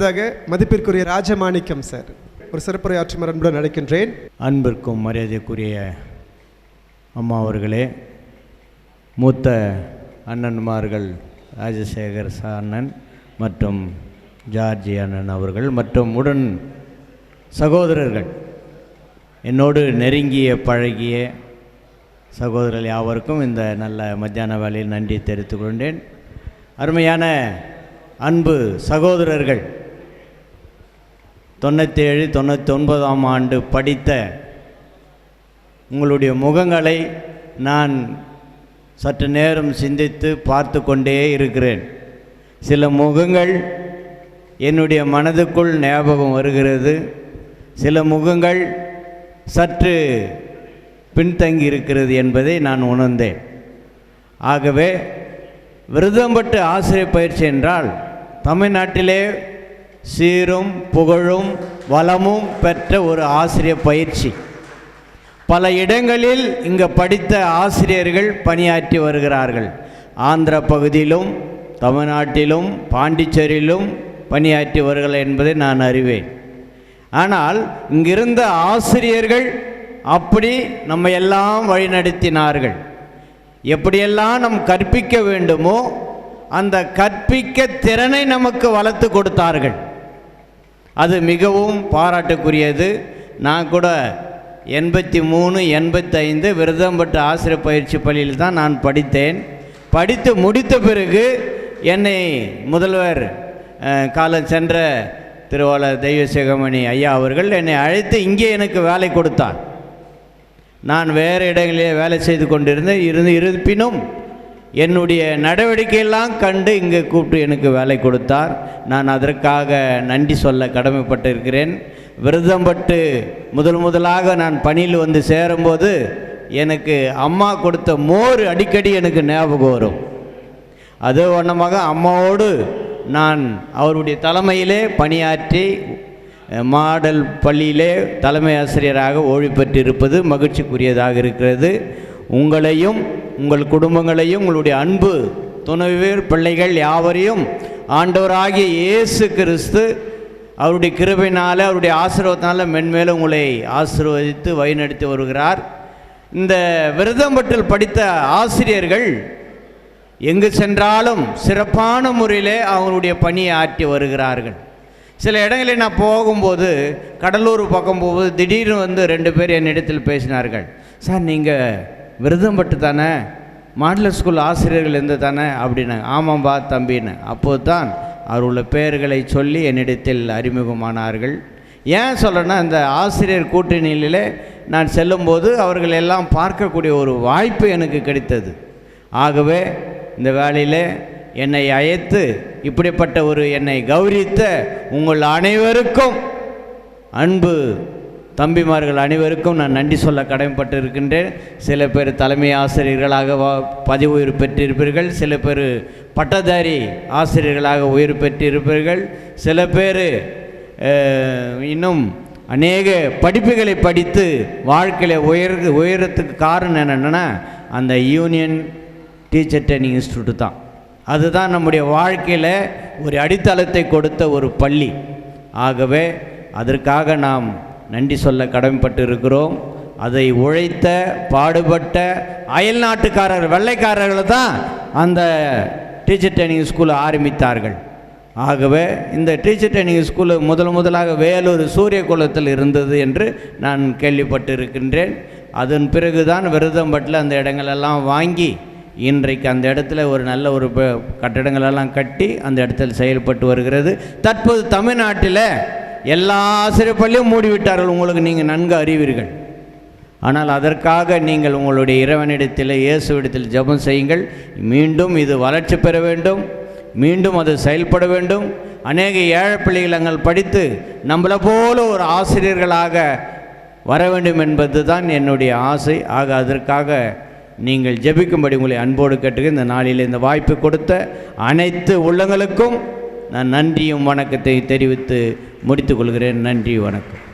தாக மதிப்பிற்குரிய ராஜமாணிக்கம் சார். ஒரு சிறப்புரையாற்றும் அன்புடன் நடக்கின்றேன் அன்பிற்கும் மரியாதைக்குரிய அம்மா அவர்களே மூத்த அண்ணன்மார்கள் ராஜசேகர் அண்ணன் மற்றும் ஜார்ஜி அண்ணன் அவர்கள் மற்றும் உடன் சகோதரர்கள். என்னோடு நெருங்கிய பழகிய சகோதரர்கள் யாவருக்கும் இந்த நல்ல மத்தியான வேலையில் நன்றி தெரிவித்துக் கொண்டேன் அருமையான அன்பு சகோதரர்கள் தொண்ணூற்றேழு தொண்ணூற்றி ஒன்பதாம் ஆண்டு படித்த உங்களுடைய முகங்களை நான் சற்று நேரம் சிந்தித்து பார்த்து கொண்டே இருக்கிறேன். சில முகங்கள் என்னுடைய மனதுக்குள் ஞாபகம் வருகிறது. சில முகங்கள் சற்று பின்தங்கி இருக்கிறது என்பதை நான் உணர்ந்தேன். ஆகவே விருதம்பட்டு ஆசிரியர் பயிற்சி என்றால் தமிழ்நாட்டிலே சீரும் புகழும் வளமும் பெற்ற ஒரு ஆசிரியர் பயிற்சி. பல இடங்களில் இங்கே படித்த ஆசிரியர்கள் பணியாற்றி வருகிறார்கள். ஆந்திர பகுதியிலும் தமிழ்நாட்டிலும் பாண்டிச்சேரியிலும் பணியாற்றி வருகிறார் என்பதை நான் அறிவேன். ஆனால் இங்கிருந்த ஆசிரியர்கள் அப்படி நம்ம எல்லாம் வழிநடத்தினார்கள். எப்படியெல்லாம் நம் கற்பிக்க வேண்டுமோ அந்த கற்பிக்க திறனை நமக்கு வளர்த்து கொடுத்தார்கள். அது மிகவும் பாராட்டுக்குரியது. நான் கூட எண்பத்தி மூணு எண்பத்தைந்து விருதம்பட்டு ஆசிரியர் பயிற்சி பள்ளியில் தான் நான் படித்தேன். படித்து முடித்த பிறகு என்னை முதல்வர் காலம் சென்ற திருவாளர் தெய்வசிகமணி ஐயா அவர்கள் என்னை அழைத்து இங்கே எனக்கு வேலை கொடுத்தார். நான் வேறு இடங்களிலே வேலை செய்து கொண்டிருந்தேன். இருந்து இருப்பினும் என்னுடைய நடவடிக்கையெல்லாம் கண்டு இங்கே கூப்பிட்டு எனக்கு வேலை கொடுத்தார். நான் அதற்காக நன்றி சொல்ல கடமைப்பட்டிருக்கிறேன். விரதம்பட்டு முதல் முதலாக நான் பணியில் வந்து சேரும்போது எனக்கு அம்மா கொடுத்த மோர் அடிக்கடி எனக்கு ஞாபகம் வரும். அது ஒன்றமாக அம்மாவோடு நான் அவருடைய தலைமையிலே பணியாற்றி மாடல் பள்ளியிலே தலைமை ஆசிரியராக ஓய்வு பெற்றிருப்பது மகிழ்ச்சிக்குரியதாக இருக்கிறது. உங்களையும் உங்கள் குடும்பங்களையும் உங்களுடைய அன்பு துணைவேர் பிள்ளைகள் யாவரையும் ஆண்டவராகிய இயேசு கிறிஸ்து அவருடைய கிருபையினால் அவருடைய ஆசீர்வாதத்தினால் மென்மேலும் உங்களை ஆசீர்வதித்து வழிநடத்தி வருகிறார். இந்த விரதம்பட்டில் படித்த ஆசிரியர்கள் எங்கு சென்றாலும் சிறப்பான முறையிலே அவங்களுடைய பணியை ஆற்றி வருகிறார்கள். சில இடங்களில் நான் போகும்போது கடலூர் பக்கம் போகும்போது திடீர்னு வந்து ரெண்டு பேர் என்னிடத்தில் பேசினார்கள். சார் நீங்கள் விரதம் பட்டு தானே மாடலர் ஸ்கூல் ஆசிரியர்கள் இருந்து தானே அப்படின்னாங்க ஆமாம்பா தம்பின்னு. அப்போது தான் அவருள்ள பெயர்களை சொல்லி என்னிடத்தில் அறிமுகமானார்கள். ஏன் சொல்கிறேன்னா இந்த ஆசிரியர் கூட்டணியிலே நான் செல்லும்போது அவர்கள் எல்லாம் பார்க்கக்கூடிய ஒரு வாய்ப்பு எனக்கு கிடைத்தது. ஆகவே இந்த வேலையில் என்னை அழைத்து இப்படிப்பட்ட ஒரு என்னை கௌரித்த உங்கள் அனைவருக்கும் அன்பு தம்பிமார்கள் அனைவருக்கும் நான் நன்றி சொல்ல கடமைப்பட்டு இருக்கின்றேன் சில பேர் தலைமை ஆசிரியர்களாக பதிவு பதவி உயர்வு பெற்றிருப்பீர்கள். சில பேர் பட்டதாரி ஆசிரியர்களாக உயர்வு பெற்றிருப்பீர்கள். சில பேர் இன்னும் அநேக படிப்புகளை படித்து வாழ்க்கையில் உயர் உயரத்துக்கு காரணம் என்னென்னா அந்த யூனியன் டீச்சர் ட்ரைனிங் இன்ஸ்டியூட் தான். அதுதான் நம்முடைய வாழ்க்கையில் ஒரு அடித்தளத்தை கொடுத்த ஒரு பள்ளி. ஆகவே அதற்காக நாம் நன்றி சொல்ல கடமைப்பட்டு இருக்கிறோம் அதை உழைத்த பாடுபட்ட அயல் நாட்டுக்காரர் வெள்ளைக்காரர்களை தான் அந்த டீச்சர் ட்ரைனிங் ஸ்கூலை ஆரம்பித்தார்கள். ஆகவே இந்த டீச்சர் ட்ரைனிங் ஸ்கூலு முதல் முதலாக வேலூர் சூரிய குலத்தில் இருந்தது என்று நான் கேள்விப்பட்டிருக்கின்றேன். அதன் பிறகு தான் விருதம்பட்டில் அந்த இடங்களெல்லாம் வாங்கி இன்றைக்கு அந்த இடத்துல ஒரு நல்ல ஒரு கட்டடங்களெல்லாம் கட்டி அந்த இடத்தில் செயல்பட்டு வருகிறது. தற்போது தமிழ்நாட்டில் எல்லா ஆசிரியப்பள்ளியும் மூடிவிட்டார்கள். உங்களுக்கு நீங்கள் நன்கு அறிவீர்கள். ஆனால் அதற்காக நீங்கள் உங்களுடைய இறைவனிடத்தில் இயேசுவிடத்தில் ஜெபம் செய்யுங்கள். மீண்டும் இது வளர்ச்சி பெற வேண்டும். மீண்டும் அது செயல்பட வேண்டும். அநேக ஏழை பிள்ளைகள் படித்து நம்மளை போல ஒரு ஆசிரியர்களாக வர வேண்டும் என்பது தான் என்னுடைய ஆசை. ஆக அதற்காக நீங்கள் ஜெபிக்கும்படி உங்களை அன்போடு கேட்டுக்க இந்த நாளில் இந்த வாய்ப்பு கொடுத்த அனைத்து உள்ளங்களுக்கும் நான் நன்றியும் வணக்கத்தை தெரிவித்து முடித்துக்கொள்கிறேன் நன்றி வணக்கம்.